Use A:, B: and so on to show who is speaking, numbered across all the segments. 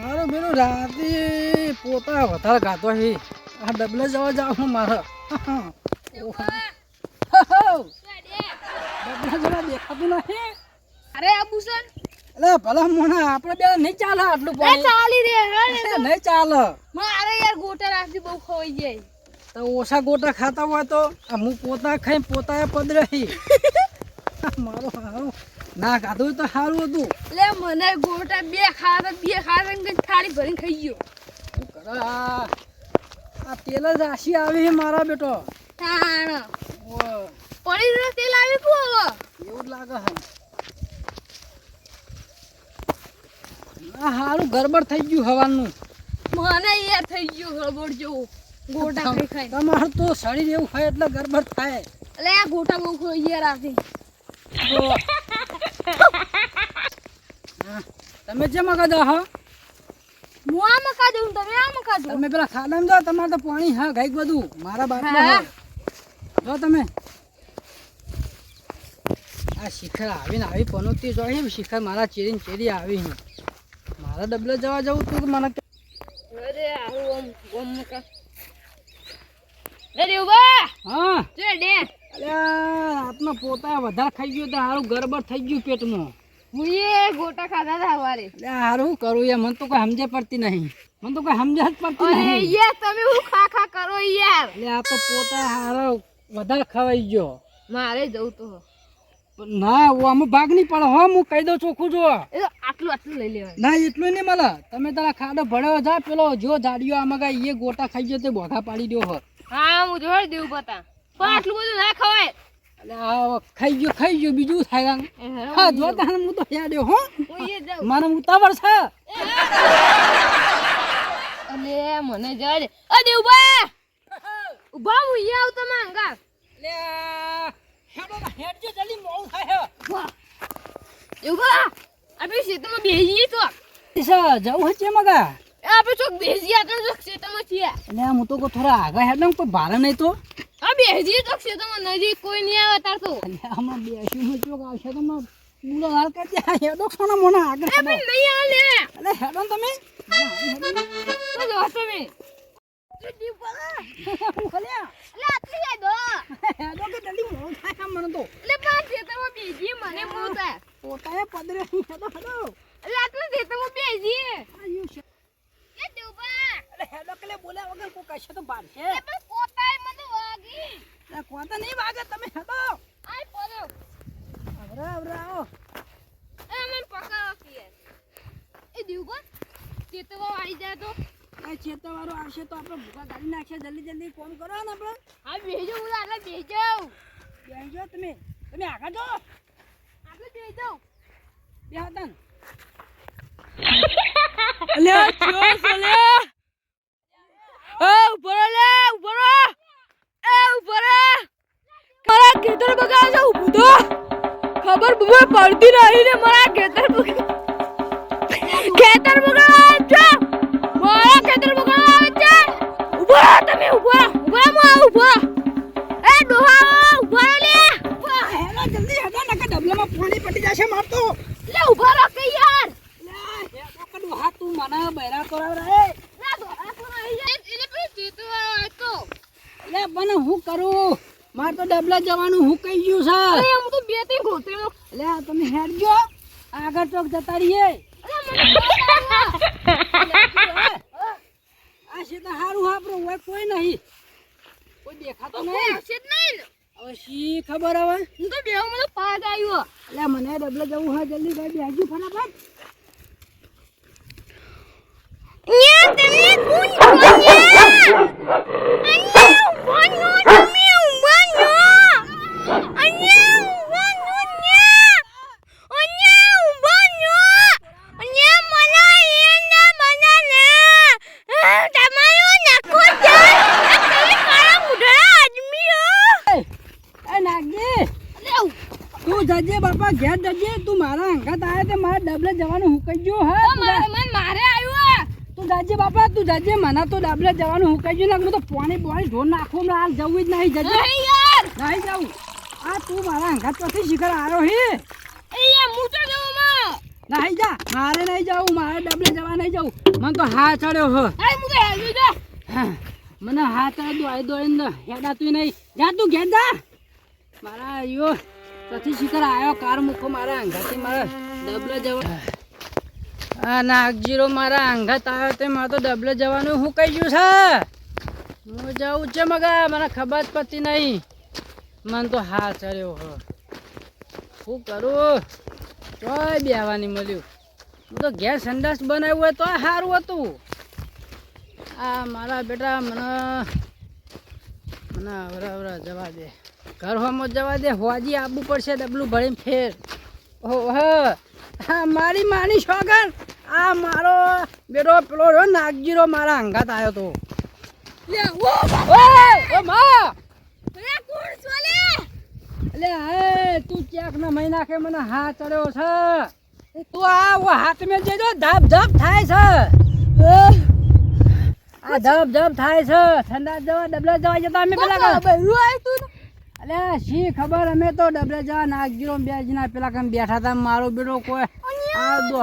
A: મારો પેલો રાતે પોતા વધારે ગાતો છે આ ડબલે જવા જાવ હું મારો. ડબલે જવા દેખાતું નહીં
B: અરે આભૂષણ
A: એટલે ભલા મોના આપણે બે નહીં ચાલે આટલું પાણી.
B: ચાલી રે
A: નહીં ચાલે.
B: મારે યાર ગોટા રાખી બહુ ખોઈ જાય.
A: તો ઓછા ગોટા ખાતા હોય તો આ હું પોતા ખાઈ પોતા પદરી મારો હારું. ના ખાધું તો સારું હતું.
B: લે મને ગોટા બે ખાતા બે ખાતા ને થાળી ભરીને ખાઈ ગયો.
A: આ? તેલ જ આશી આવે છે મારા બેટો.
B: તાણ. પડી રહ્યો તેલ આવી તું હવે?
A: એવું જ લાગે હા હારું ગરબડ થઈ ગયું હવાનું.
B: મને યાર થઈ ગયું ગરબડ જેવું. ગોટા ખાઈ ખાઈ
A: તમારું તો શરીર એવું હોય એટલે ગરબડ થાય.
B: એટલે આ ગોટા બહુ ખવાઈ ગયા રાતે
A: જો. હા, તમે જે મગજ હો.
B: હું આ મકા દઉં તમે આ મકા દઉં
A: તમે પેલા ખાડામાં જાઓ તમારે તો પાણી હા ગાઈક બધું. મારા બાપમાં જો તમે. આ શિખર આવીને આવી પનોતી જો એમ શિખર મારા ચેરી ને ચેરી આવી મારા ડબલે જવા જવું તું મને
B: અરે આવું ઓમ ઓમ મકા. અરે ઊભા.
A: હા.
B: જે ડે
A: અલ્યા રાતનો પોતા વધારે ખાઈ ગયો તો હારું ગરબડ થઈ ગયું પેટમાં.
B: હું એ ગોટા ખાધા હતા
A: શું કરું યાર મને તો કોઈ સમજે પડતી નહીં. મને તો કોઈ સમજે જ પડતી
B: અરે યાર તમે હું ખા ખા કરો યાર?
A: એટલે આ તો પોતા હારો વધારે ખવાઈ ગયો.
B: મારે જવું તો
A: ના હું આમાં ભાગ નહીં પડે. હો હું કહી દઉં ચોખ્ખું જો
B: આટલું આટલું લઈ લેવાય
A: ના એટલું નહીં મળે. તમે તારા ખાડો ભળ્યો જા પેલો જો જાડિયો આમાં કાંઈ એ ગોટા ખાઈ ગયો તે બોઘા પાડી દો હો.
B: હા હું જોઈ દેવું બતા પણ આટલું બધું ના ખવાય.
A: ખાઈ ગયો ખાઈ ગયો બીજું થાય હા જો હું તો યાડ્યો હો.
B: હું જાઉં.
A: મારે ઉતાવળ છે.
B: અલે મને જવા દે અ દે ઊભા. ઊભા હું ઈ આવું તમે અંગા
A: એટલે હેડો હેડજો જલ્દી મોડું થાય
B: ઊભા. આપણે ખેતરમાં બેસીએ તો.
A: જવું છે મગા?
B: એ આપણે ચોક બેસીએ આપણે ચોક ખેતરમાં છીએ.
A: એટલે હું તો કો થોડા આગળ હેડ કોઈ ભારે નહીં તો.
B: હા બેસીએ ચોક ખેતરમાં નજીક કોઈ નહીં આવે તાર તો.
A: આમાં બેસી હું ચોક આવશે તો માં પૂરો હાલ કરી દે હેડો સોના મોના આગળ
B: એ પણ નહીં આલે
A: એટલે હેડો તમે.
B: તો જો તમે
A: તો. પોતાએ પદરે હેડો હેડો.
B: એટલે આટલું
A: છે. એટલે હેડો કે બોલ્યા વગર કોઈ કશે તો બાંધશે
B: એ પણ પોતાએ મને વાગી
A: એટલે કોતા નહીં વાગે તમે હેડો.
B: આય પોરો
A: આવરા આવરા આવો.
B: એ મને પકડો કે એ દી ઊભા. ખેતરમાં આવી જાય તો.
A: એ ચેતવારો આવશે તો આપણે ભૂખા ગાડી નાખશે જલ્દી જલ્દી ફોન કરો ને આપણે.
B: હા બેજો હું એટલે બેજો
A: બેજો તમે. તમે આગળ જો.
B: આપણે બેજો
A: બે હતા ને.
B: અલ્યા ચો સલે એ ઉપર લે ઉપર એ ઉપર મારા ખેતર બગા છે ઉભું તો ખબર બબે પડતી રહી ને મારા ખેતર ખેતર બગા છે? મારા ખેતર બગા આવે છે? ઊભો તમે ઊભો રહો. મો રહો, રહો. એ ડોહા ઊભો લે.
A: હેલો જલ્દી હેડો નકર ડબલામાં પાણી પટી જશે મારતો
B: લે રહો કે યાર.
A: લે હેડો કડું હા તું મને બૈરા કરાવ રે
B: લે ડોહા તો આવી જાય એટલે પેલો ચેતુ વાળો આવ્યો તો
A: લે પણ હું કરું? મારે તો ડબલા જવાનું હું કહી ગયું છે?
B: અરે હું તો બે ત્રણ ગોતેલો.
A: લે આ તમે હેડજો. આગળ ચોક જતા રહીએ. આ શેત હારું સારું આપણું હોય કોઈ નહીં. કોઈ દેખાતો નહીં. હવે શી ખબર હવે? એટલે મને ડબલે જવું હોય જલ્દી ભાઈ બેસજો ફટાફટ. એ કોણ તું જજે બાપા, ઘેર જજે મારા અંગાત આવે તે મારા જવાનું હુકાઈ ગયું, હા?
B: મારે આવ્યો
A: તું જાજે બાપા તું જાજે મને તો ડાબલે જવાનું હું ગયું. ને હું તો પાણી પાણી ઢોર નાખું ને હાલ જવું જ નહીં જજે.
B: નહીં યાર.
A: નહીં જાઉં આ તું મારા અંગાત પછી શિખર આવ્યો હે.
B: અહીંયા હું તો માં
A: નાહી જા મારે નહીં જવું મારે ડાબલે જવા નહીં જવું. મને તો હા ચડ્યો હ. મને હા ચડ્યો દોડી દોડીને હેડાતું નહીં. જા તું ઘેર જા. મારા યો પછી શિખર આવ્યો કાર મૂકો મારા અંગાથી મારા ડબલે જવા. નાગજીરો મારા અંગાત આવ્યો તે મારે તો ડબલે જવાનું હું કહી ગયું છે? હું જાઉં છે મગા, મને ખબર જ પડતી નહીં. મને તો હા ચડ્યો હ. શું કરું? તોય બેવાની મળ્યું. હું તો ગેસ સંડાસ બનાવ્યું હોય તો સારું હતું. આ મારા બેટા મને મને અવરા અવરા જવા દે. ઘર હોમાં જવા દે. હોજી આવવું પડશે ડબલું ભરીને ફેર. ઓહો. હા, મારી માની શોગન આ મારો બેટો પેલો રહ્યો નાગજીરો મારા અંગાત આવ્યો તો.
B: લે ઓ
A: ઓ માં!
B: કોણ
A: હે તું ક્યાંક ના મને હાથ ચડ્યો છે. તું આ વો હાથ મેં જેજો ધબ ધબ થાય છે. આ ધબ ધબ થાય છે. ઠંડા જવા ડબલા જવા જતા અમે પેલા
B: બહેરું આવ્યું તું
A: અલે શી ખબર? અમે તો ડબલે જવા નાગજીરો બે જણા પેલા કમ બેઠા હતા. મારો બેટો કોઈ આ દો.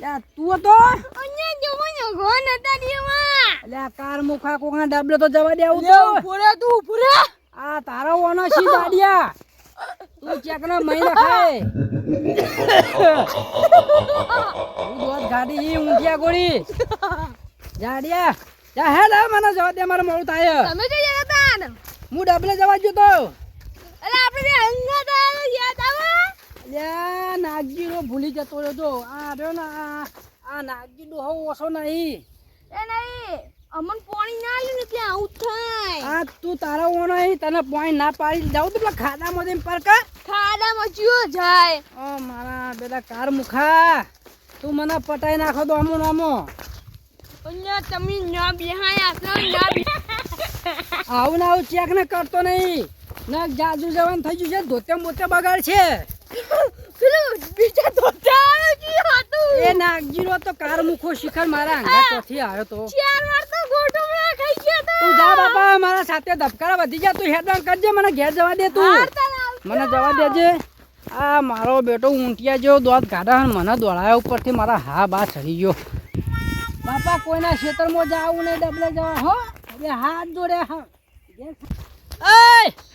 A: તું હતો?
B: અહીંયા જોવો ને ઘોન હતા દેવા
A: આ કાર મુખા કોકના ડબલે તો જવા દે આવું તો.
B: ઉભરે તું ઉભરે
A: આ તારો ઓનો શી દાડિયા? તું ચેક ના મહિના ખાય હું દોત ગાડી હી ઊંધિયા ગોળી. જાડિયા જા હે લા મને જવા દે મારે મોડું થાય.
B: તમે કઈ જતા
A: હું ડબલે જવા ગયો તો.
B: અરે આપણે જે આવ્યો યાદ આવે?
A: લ્યા નાગજીરો ભૂલી જતો રહ્યો. તો આ રહ્યો ને આ આ નાગજી ડોહો ઓછો નહીં.
B: એ નહીં અમન પાણી ના ને ત્યાં આવું થાય.
A: આ તું તારો ઓનો તને પોઈન્ટ ના પાડી જાઉં તો પેલા ખાડામાં પરકા
B: ખાડામાં ચિયો જાય.
A: ઓ મારા બેટા કાર મુખા તું મને પટાઈ નાખો તો અમો નામો
B: અહીંયા તમે ના બેહાયા છો ના
A: આવું ને આવું ચેક ને કરતો નહીં. ને જાજુ જવાનું થઈ ગયું છે ધોતે મોતે બગાડ છે.
B: બીજા તો હતું
A: એ નાગજીરો તો કાર મુખો શિખર મારા અંગા તોથી આવ્યો તો.
B: ચાર વાર તો ગોટમડા ખાઈ ગયા તો.
A: તું જા બાપા મારા સાથે ધબકારા વધી જા તું હેડવાન કરજે મને ઘેર જવા દે તું.
B: ના.
A: મને જવા દેજે. આ મારો બેટો ઊંટિયા જેવો દોત ગાડા મને દોડાયા ઉપરથી મારા હા બા ચડી ગયો. બાપા કોઈના ખેતરમાં જાવું નહીં ડબલે જવા. હો હવે હાથ જોડે હા.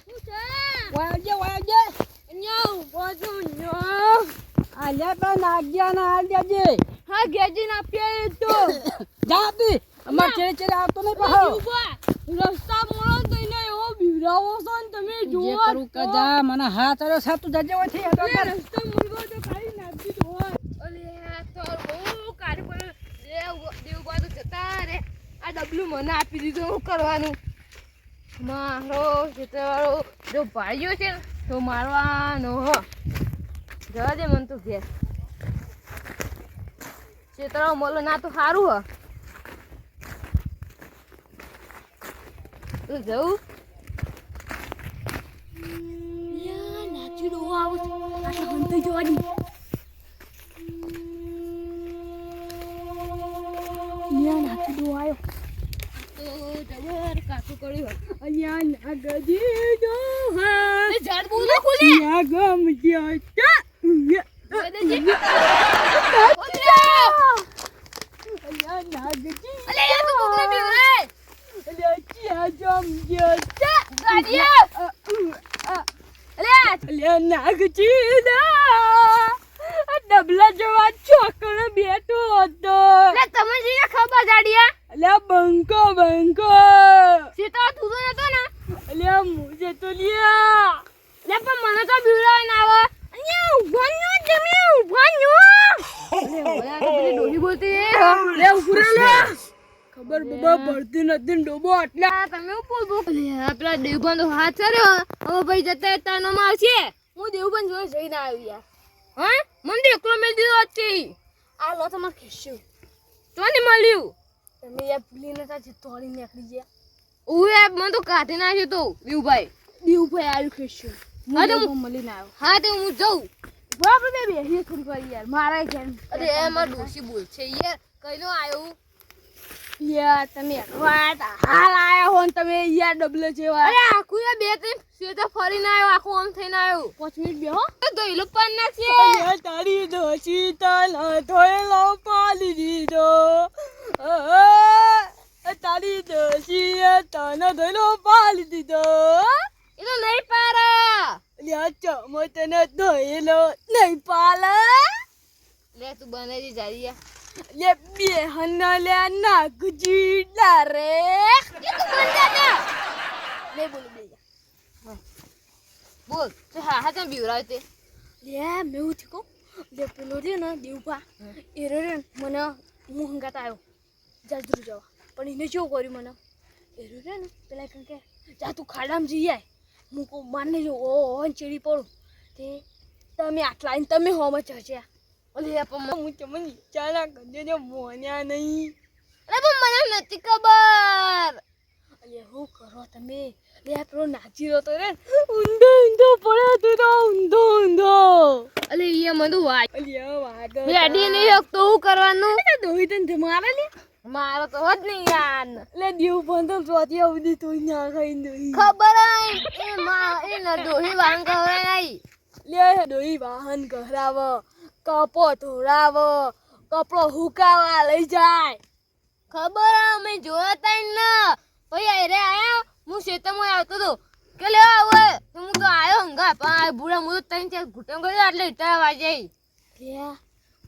B: શું છે?
A: વાવજે વાવજે
B: અહીંયા ઊભો છું, અહીંયા.
A: આ લે પેલા નાગજ્યા ના હાલ દેજે.
B: હા ઘેજીને આપ્યા એ તો.
A: જા તું અમાર ચેડે ચેડે આવતો નહીં પાહો.
B: રસ્તા મોડો તો એને એવો બીવડાવો છો ને તમે
A: જે
B: જુઓ.
A: કરું કે જા મને હા ચડ્યો છે તું જજે ઓથી કર
B: રસ્તો તો કાઈ નાખી દો ઓલે તો બહુ કાઢી પડ્યું. દેવ તો જતા રે આ ડબલું મને આપી દીધું શું કરવાનું? મારો ખેતરવાળો જો ભાઈઓ છે ને તો મારવાનો હ. જવા દે મને તું ઘેર. ચેતરા મોલો ના તો સારું હ. જવું આ તો
A: ડબલા જેવા ચોકડે બેઠો હતો
B: અલે તમે જે ખબર ગાડીયા
A: અલે બંકો બંકો
B: સીતા તું તો નતો ને
A: અલે મુજે તો લિયા
B: લે પણ મને તો બીવરા ના આવે અહીંયા ઉભાન્યો તમે ઉભાન્યો અલે ઓલા તો પેલી ડોહી બોલતી લે ઉભરે લે
A: ખબર બબા પડતી નથી ને ડોબો આટલા
B: આ તમે ઉપર બોલ અલે આ પેલા દેવબંધ તો હાથ કર્યો હવે ભાઈ જતા જતા નો આવશે હું દેવબંધ જોઈ જઈને આવી યાર હા મને તો એકલો મેળ દીધો હતી આ લો તમારે ખીસ્યું તો ને મળ્યું. તમે યાર ભૂલી નતા જે તોડી નીકળી ગયા. ઓય યાર મને તો કાઢી નાખ્યો તો દેવભાઈ દેવભાઈ આવ્યું ખીસ્યું હા તો હું મળીને આવ્યો. હા તો હું જઉં. આપણે બે બેસીએ થોડી વાર યાર મારા ઘેર અરે એ મારા ડોશી બોલ છે. યાર કઈનો આવ્યું યાર તમે વાત હાલ આયા હો ને તમે યાર ડબલ જેવા અરે આખું યાર બે ત્રણ સીધા ફરીને આવ્યો આખું આમ થઈને આવ્યો પાંચ મિનિટ બેહો. તો દોઈલો પાન નાખીએ
C: તારી દોશી તને ધોયેલો પાલી દીધો. તારી દોશી તને ધોયેલો પાલી દીધો.
B: એનો નહીં પારા
C: લ્યા ચમો તને ધોયેલો નહીં પાલે
B: લે તું બને જી જારીયા
C: લે. બે હન્ના લે નાગજી ડારે
B: એ તું બોલ જા. લે
C: બોલ બે.
B: બોલ. તું હા હા તમ બીવરાવ તે?
C: લે મેં થયું કહું. લે પેલો રે ને દેવભા એ રે મને હું હંગાત આવ્યો જાજરૂ જવા. પણ એને શું કર્યું મને? એ રે ને, પેલા કંઈ કે, જા તું ખાડામાં જઈ આય. હું કહું માને જો ઓ ઓ ચીડી પડું. તે, તમે આટલા આવીને તમે હોમાં ચર્ચ્યા
B: ઓલી પણ
C: હું તમને ચાલા કરી જો, મોન્યા નહીં.
B: અરે પણ મને નથી ખબર.
C: અલે, હું કરો તમે? લે પેલો નાચી રહ્યો તો રે ઊંધો ઊંધો પડ્યો તું તો ઊંધો ઊંધો
B: અલે એ મને તો વાય
C: અલ્યા વાગો
B: રેડી નહીં હોક તો હું કરવાનું?
C: દોહી તને મારે લે.
B: મારો તો હોત નહીં યાર.
C: લે દેવ બંધો ચોથી આવતી તો ના ખાઈ દોહી
B: ખબર એ માં એ ન દોહી વાંગ કરે નહીં.
C: લે દોહી વાહન કરાવ કપો ધોરાવ કપડો હુકાવા લઈ જાય.
B: ખબર અમે જોયા તા ભાઈ પછી આયરે આયા હું શેતમાં આવતો તો. કે લે આવે. તું હું તો આયો હંગા પણ ભૂરા હું તો ત્રણ ચાર ઘૂંટણ કર્યો એટલે ઇટા વાજે
C: લે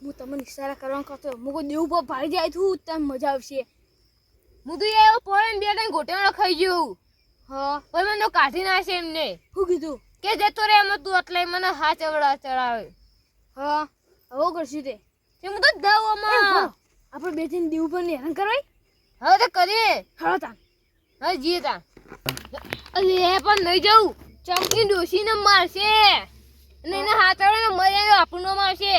C: હું તમને ઇશારા કરવાનું કરતો હું કોઈ દેવ પર ભાઈ જાય છું તને મજા આવશે.
B: હું તો એવો ને બે ત્રણ ઘૂંટણ ખાઈ ગયું
C: હા.
B: પણ મને તો કાઢી નાખશે એમને.
C: શું કીધું?
B: કે જતો રે એમાં તું એટલે મને હા ચવડા ચડાવે.
C: હા હવે કરશું તે?
B: હું તો દવામાં
C: આપણે બે ત્રણ દેવ પર હેરાન કરવાય?
B: હવે તો કરીએ.
C: હળો તા
B: હવે જીએ તા અરે પણ નહીં જવું. ચમકી ડોસીને મારશે. અને ના હાથ આવડે ને મરી આવ્યો આવશે.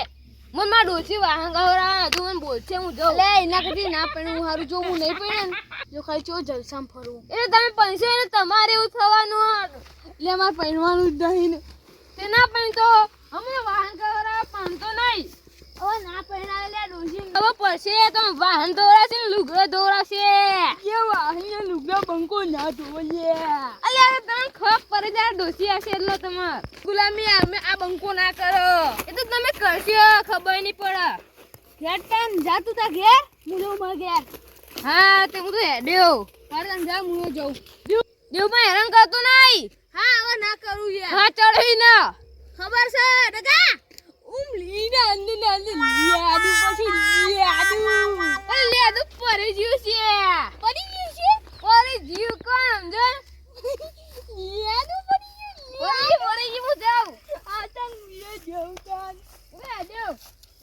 B: મનમાં ડોસી વાહન ગવરા તું મને બોલશે હું જાઉં.
C: લે એના કદી ના પણ હું હારું જો હું નહીં પડે ને જો ખાલી ચો જલસામ ફરવું
B: એટલે તમે પૈસો એને તમારે એવું થવાનું
C: એટલે મારે પહેરવાનું જ નહીં ને.
B: તે ના પણ તો હમણાં વાહન ગવરા પામતો નહીં.
C: હવે ના પહેરાવે લે ડોસી
B: હવે પડશે તો વાહન દોરાશે ને લુગડો દોરાશે
C: કે વાહીને લુગડા બંકો ના ધોઈએ.
B: અલે આ તમે ખપ પડે જાય ડોસી હશે એટલે તમાર. ગુલામી અમે આ બંકો ના કરો. એ તો તમે કરશો ખબર નહીં પડે.
C: ઘેર તાન જા તું ઘેર. મુલો માં ઘેર.
B: હા તે હું તો હેડ્યો.
C: તાર તાન જા મુલો જાઉં.
B: દેવ પણ હેરાન કરતો નહીં.
C: હા હવે ના કરું યાર.
B: હા ચડવી ના.
C: ખબર છે ડગા? ઉમ લીના અંદર ને અંદર લિયાડું પછી લિયાડું.
B: અલે લે તો પરે જીવ છે.
C: પડી ગયું છે?
B: પરે જીવ કોણ સમજે?
C: લિયાડું પડી ગયું
B: પરે પરે જીવ જાવ
C: આ તાન મુલો જાઉં તાન.
B: વે હેડ્યો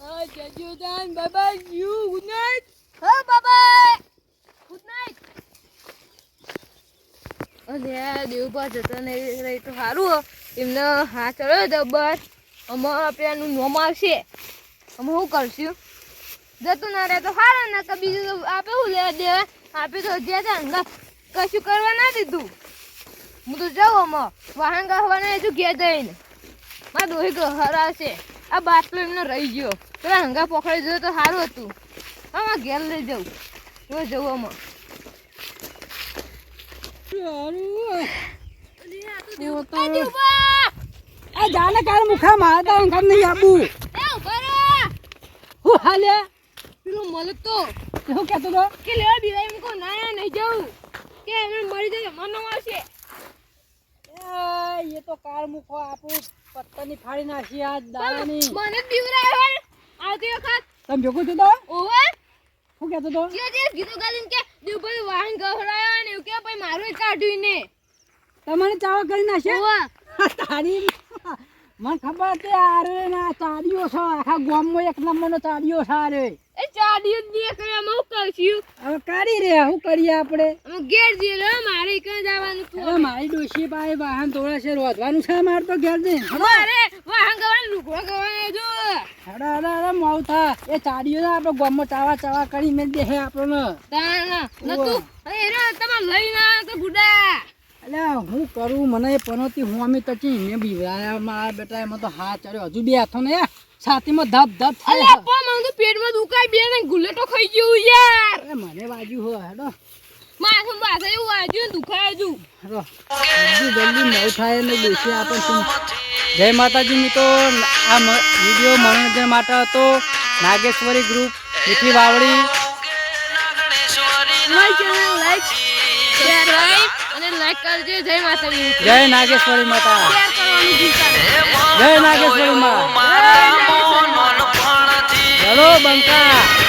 C: હા જજો તાન બાબા યુ ગુડ નાઈટ.
B: હા બાબા. Good night. અલે દેવ પર જતો નહીં રહી તો સારું હો. એમને હા ચડ્યો જબર અમારા પેલાનું નોમ આવશે. અમે શું કરશું? જતું ના રહે તો સારું ના કે બીજું તો આપે શું લેવા દેવા? આપે તો જ્યાં ને કશું કરવા ના દીધું. હું તો જાઉં અમાર વાહન ગાવાના હજુ ઘેર જઈને. મારા દોહી છે આ બાટલો એમનો રહી ગયો. પેલા હંગા પકડી દીધો તો સારું હતું. આમાં ઘેર લઈ જવું હવે જવું આમાં.
A: આ જાને કાલ મુખા મારા તો ઘર નહીં આબુ હું હાલે?
B: પેલું મલક તો
A: શું કહેતો તો
B: કે લેવા બીવાય મૂકો ના નહીં જાઉં કે એને મરી જાય મનો આવશે.
A: એ તો કાર મુખો આપું. પત્તાની ફાડી નાખી આ દાવાની
B: મને બીવરાય હોય આવતી વખત.
A: તમે ભેગો થયો તો?
B: ઓવે.
A: શું કહેતો તો
B: જે જે ગીતો ગાલીને કે દુબઈ વાહન ગહરાયો ને એવું કે ભાઈ મારું કાઢ્યું ને
A: તમને ચાવા કરી નાખે
B: ઓવે.
A: તારી મને ખબર છે આરે ના ચાડીઓ છે. આખા ગામમાં એક નંબરનો ચાડીઓ છે અરે.
B: એ ચાડીઓ દે કરે અમે શું કરશું?
A: હવે કાઢી રે હું કરીએ આપણે?
B: અમે ઘેર જઈએ રે મારે કઈ જવાનું તું?
A: હવે મારી ડોશી પાસે વાહન તોડે છે રોધવાનું છે મારે તો ઘેર જઈને
B: અરે વાહન ગવાનું લુગડો ગવાને જો.
A: અરે અરે અરે માવતા એ ચાડીઓ ને આપણે ગામમાં ચાવા ચાવા કરી મેં દે આપણને
B: ના તું અરે રે તમે લઈને આવ્યો તો ગુડા
A: એટલે હું કરું? મને એ પનોતી હું અમે તો ચી મેં બીવરાયા મારા બેટા એમાં તો હા ચડ્યો. હજુ બે હાથો ને છાતીમાં ધબ
B: ધબ
A: થાય.
B: પણ મને તો પેટમાં દુખાય બે ને ગુલેટો ખાઈ ગયું યાર.
A: અરે મને વાજ્યું હો હેડો.
B: માથું માથે એવું વાજ્યું ને દુખાય હજુ.
A: હેડો. જલ્દી જલ્દી નવ થાય ને બેસી આપણે તું જય માતાજી મિત્રો. આ વીડિયો મનોરંજન માટે હતો. નાગેશ્વરી ગ્રુપ મીઠી વાવડી.
B: લાઈક કરજો જય માતાજી.
A: જય નાગેશ્વરી માતા. જય નાગેશ્વરી માતા. ચલો બંકા.